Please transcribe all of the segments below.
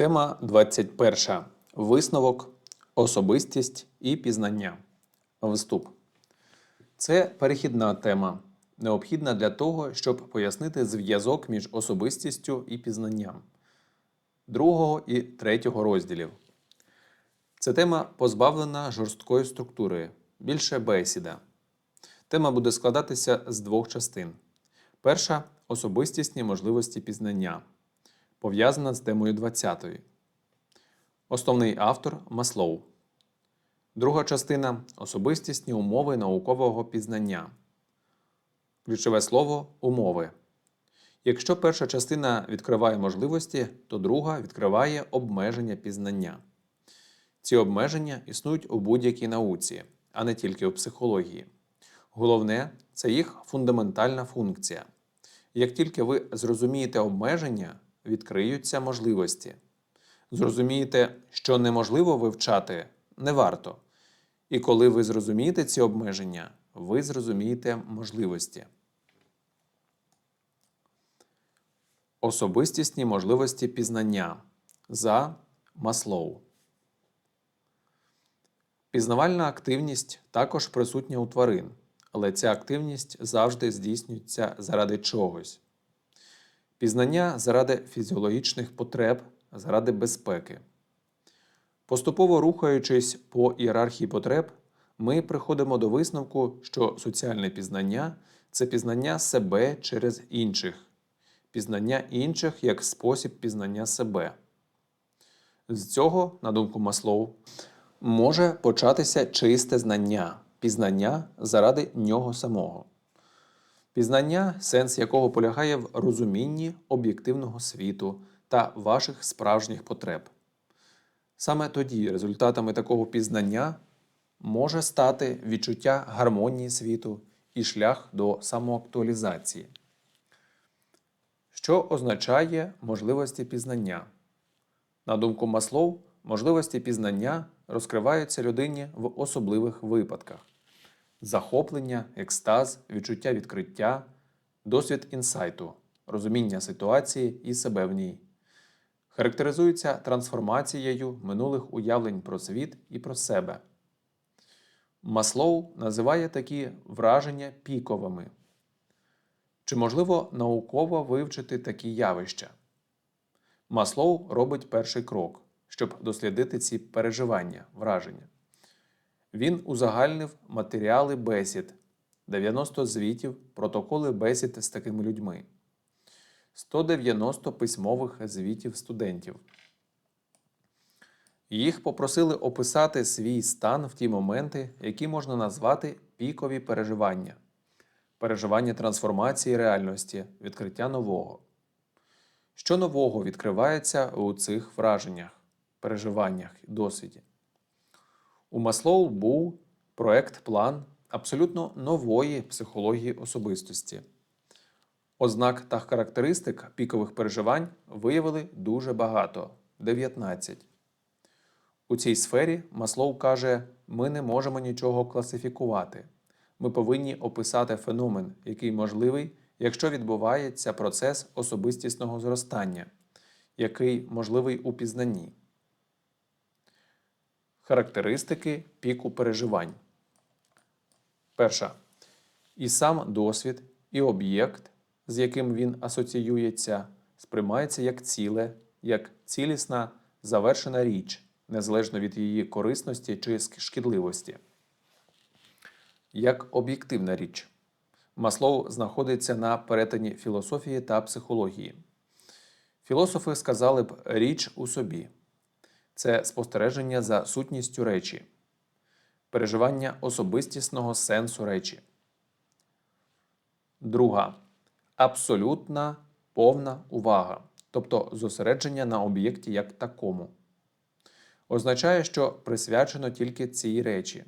Тема 21. Висновок, особистість і пізнання. Вступ. Це перехідна тема, необхідна для того, щоб пояснити зв'язок між особистістю і пізнанням другого і третього розділів. Ця тема позбавлена жорсткої структури, більше бесіда. Тема буде складатися з двох частин. Перша особистісні можливості пізнання, пов'язана з темою 20. Основний автор Маслоу. Друга частина особистісні умови наукового пізнання. Ключове слово умови. Якщо перша частина відкриває можливості, то друга відкриває обмеження пізнання. Ці обмеження існують у будь-якій науці, а не тільки у психології. Головне це їх фундаментальна функція. Як тільки ви зрозумієте обмеження, відкриються можливості. Зрозумієте, що неможливо вивчати, не варто. І коли ви зрозумієте ці обмеження, ви зрозумієте можливості. Особистісні можливості пізнання за Маслоу. Пізнавальна активність також присутня у тварин, але ця активність завжди здійснюється заради чогось. Пізнання заради фізіологічних потреб, заради безпеки. Поступово рухаючись по ієрархії потреб, ми приходимо до висновку, що соціальне пізнання це пізнання себе через інших, пізнання інших як спосіб пізнання себе. З цього, на думку Маслоу, може початися чисте знання, пізнання заради нього самого. Пізнання, сенс якого полягає в розумінні об'єктивного світу та ваших справжніх потреб. Саме тоді результатами такого пізнання може стати відчуття гармонії світу і шлях до самоактуалізації. Що означає можливості пізнання? На думку Маслоу, можливості пізнання розкриваються людині в особливих випадках: захоплення, екстаз, відчуття відкриття, досвід інсайту, розуміння ситуації і себе в ній. Характеризуються трансформацією минулих уявлень про світ і про себе. Маслоу називає такі враження піковими. Чи можливо науково вивчити такі явища? Маслоу робить перший крок, щоб дослідити ці переживання, враження. Він узагальнив матеріали бесід, 90 звітів, протоколи бесід з такими людьми, 190 письмових звітів студентів. Їх попросили описати свій стан в ті моменти, які можна назвати пікові переживання, переживання трансформації реальності, відкриття нового. Що нового відкривається у цих враженнях, переживаннях і досвіді? У Маслоу був проект-план абсолютно нової психології особистості. Ознак та характеристик пікових переживань виявили дуже багато 19. У цій сфері Маслоу каже, ми не можемо нічого класифікувати. Ми повинні описати феномен, який можливий, якщо відбувається процес особистісного зростання, який можливий у пізнанні. Характеристики піку переживань. Перша. І сам досвід, і об'єкт, з яким він асоціюється, сприймається як ціле, як цілісна завершена річ, незалежно від її корисності чи шкідливості. Як об'єктивна річ. Маслоу знаходиться на перетині філософії та психології. Філософи сказали б річ у собі це спостереження за сутністю речі, переживання особистісного сенсу речі. Друга абсолютна повна увага, тобто зосередження на об'єкті як такому. Означає, що присвячено тільки цій речі.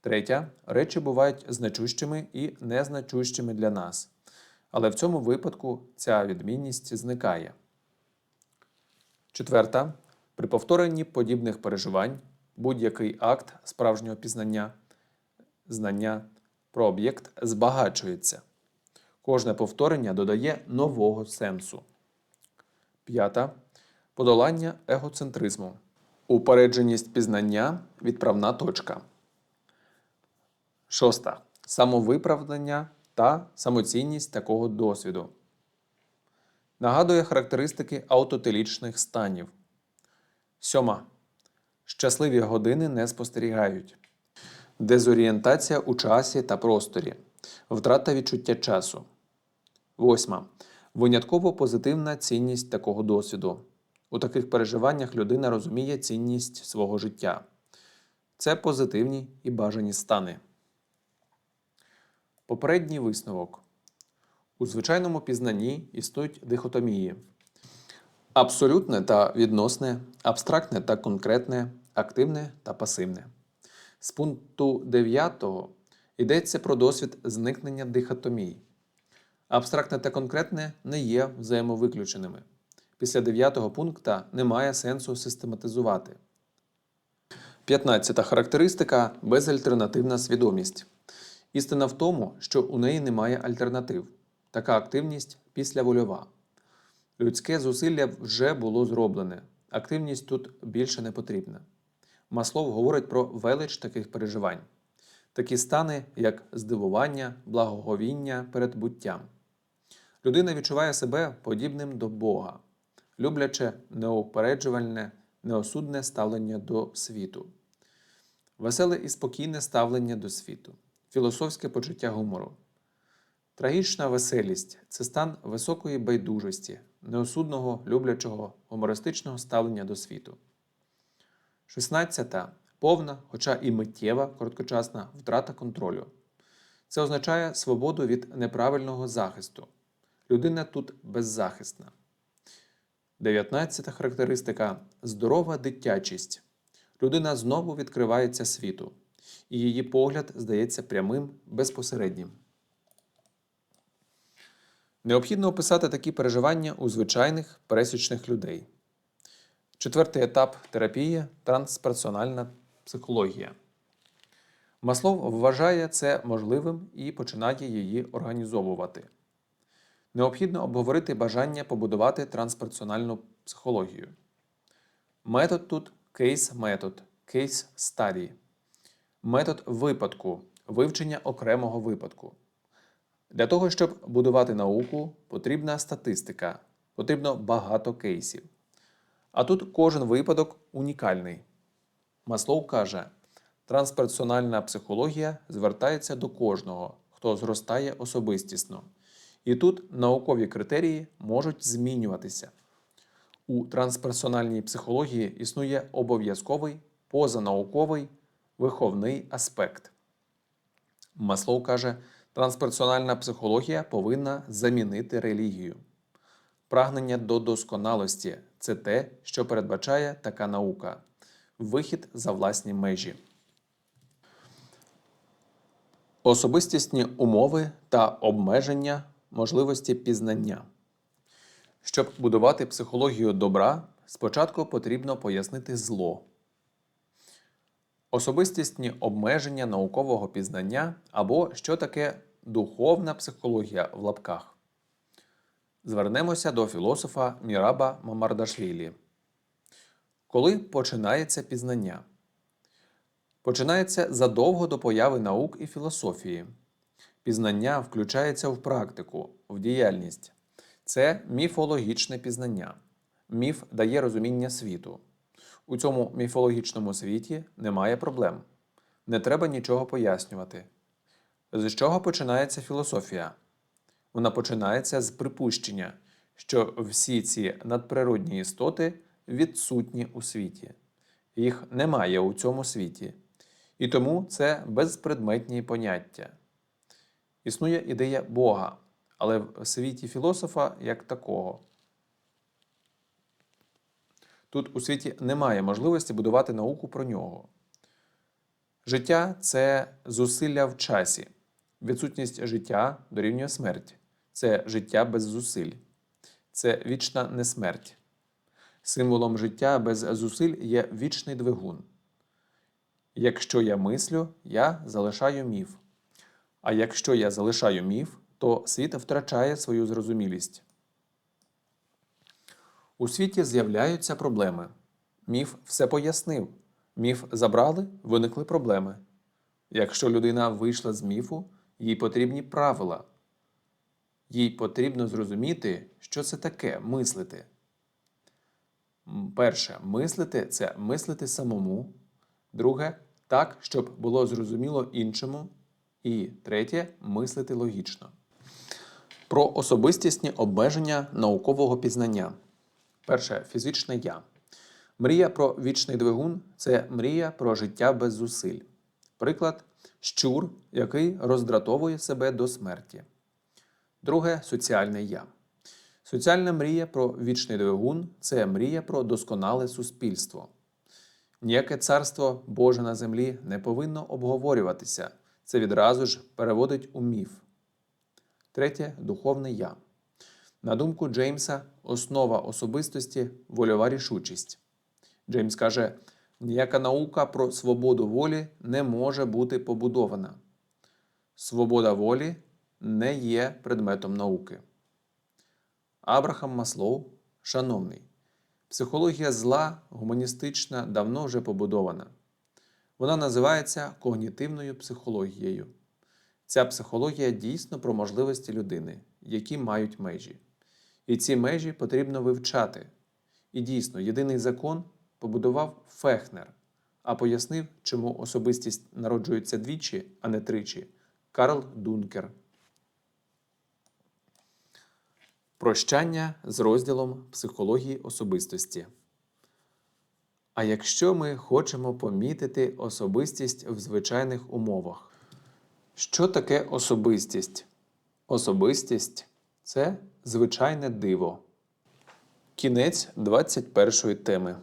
Третя речі бувають значущими і незначущими для нас. Але в цьому випадку ця відмінність зникає. Четверта. При повторенні подібних переживань будь-який акт справжнього пізнання, знання про об'єкт збагачується. Кожне повторення додає нового сенсу. П'ята. подолання егоцентризму, упередженість пізнання, відправна точка. Шоста. Самовиправдання та самоцінність такого досвіду. Нагадує характеристики аутотелічних станів. Сьома. Щасливі години не спостерігають. Дезорієнтація у часі та просторі. Втрата відчуття часу. Восьма. Винятково позитивна цінність такого досвіду. У таких переживаннях людина розуміє цінність свого життя. Це позитивні і бажані стани. Попередній висновок. У звичайному пізнанні існують дихотомії. Абсолютне та відносне, абстрактне та конкретне, активне та пасивне. З пункту 9 йдеться про досвід зникнення дихотомій. Абстрактне та конкретне не є взаємовиключеними. Після 9 пункта немає сенсу систематизувати. 15 характеристика безальтернативна свідомість. Істина в тому, що у неї немає альтернатив. Така активність післявольова. Людське зусилля вже було зроблене. Активність тут більше не потрібна. Маслов говорить про велич таких переживань, такі стани, як здивування, благоговіння перед буттям. Людина відчуває себе подібним до Бога, любляче неупереджувальне, неосудне ставлення до світу, веселе і спокійне ставлення до світу, філософське почуття гумору. Трагічна веселість це стан високої байдужості, неосудного, люблячого, гумористичного ставлення до світу. 16. Повна, хоча і миттєва, короткочасна втрата контролю. Це означає свободу від неправильного захисту. Людина тут беззахисна. 19 характеристика здорова дитячість. Людина знову відкривається світу, і її погляд здається прямим, безпосереднім. Необхідно описати такі переживання у звичайних пересічних людей. Четвертий етап терапії трансперсональна психологія. Маслов вважає це можливим і починає її організовувати. Необхідно обговорити бажання побудувати трансперсональну психологію. Метод тут кейс-метод, кейс-стадії. Метод випадку, вивчення окремого випадку. Для того, щоб будувати науку, потрібна статистика, потрібно багато кейсів. А тут кожен випадок унікальний. Маслоу каже, трансперсональна психологія звертається до кожного, хто зростає особистісно. І тут наукові критерії можуть змінюватися. У трансперсональній психології існує обов'язковий позанауковий виховний аспект. Маслоу каже, трансперсональна психологія повинна замінити релігію. Прагнення до досконалості це те, що передбачає така наука вихід за власні межі. Особистісні умови та обмеження можливості пізнання. Щоб будувати психологію добра, спочатку потрібно пояснити зло. Особистісні обмеження наукового пізнання або що таке духовна психологія в лапках. Звернемося до філософа Міраба Мамардашвілі. Коли починається пізнання? Починається задовго до появи наук і філософії. Пізнання включається в практику, в діяльність. Це міфологічне пізнання. Міф дає розуміння світу. У цьому міфологічному світі немає проблем. Не треба нічого пояснювати. З чого починається філософія? Вона починається з припущення, що всі ці надприродні істоти відсутні у світі. Їх немає у цьому світі. І тому це безпредметні поняття. Існує ідея Бога, але в світі філософа як такого. Тут у світі немає можливості будувати науку про нього. Життя це зусилля в часі. Відсутність життя дорівнює смерть. Це життя без зусиль. Це вічна несмерть. Символом життя без зусиль є вічний двигун. Якщо я мислю, я залишаю міф. А якщо я залишаю міф, то світ втрачає свою зрозумілість. У світі з'являються проблеми. Міф все пояснив. Міф забрали, виникли проблеми. Якщо людина вийшла з міфу, їй потрібні правила. Їй потрібно зрозуміти, що це таке мислити. Перше, мислити це мислити самому. Друге, так, щоб було зрозуміло іншому. І третє мислити логічно. Про особистісні обмеження наукового пізнання. Перше фізичне я. Мрія про вічний двигун це мрія про життя без зусиль. Приклад щур, який роздратовує себе до смерті. Друге соціальне я. Соціальна мрія про вічний двигун це мрія про досконале суспільство. Ніяке царство Боже на землі не повинно обговорюватися. Це відразу ж переводить у міф. Третє духовне я. На думку Джеймса, основа особистості вольова рішучість. Джеймс каже: ніяка наука про свободу волі не може бути побудована. Свобода волі не є предметом науки. Абрахам Маслоу, шановний, психологія зла гуманістична давно вже побудована. Вона називається когнітивною психологією. Ця психологія дійсно про можливості людини, які мають межі. І ці межі потрібно вивчати. І дійсно, єдиний закон побудував Фехнер, а пояснив, чому особистість народжується двічі, а не тричі Карл Дункер. Прощання з розділом психології особистості. А якщо ми хочемо помітити особистість в звичайних умовах, що таке особистість? Особистість це звичайне диво. Кінець 21 теми.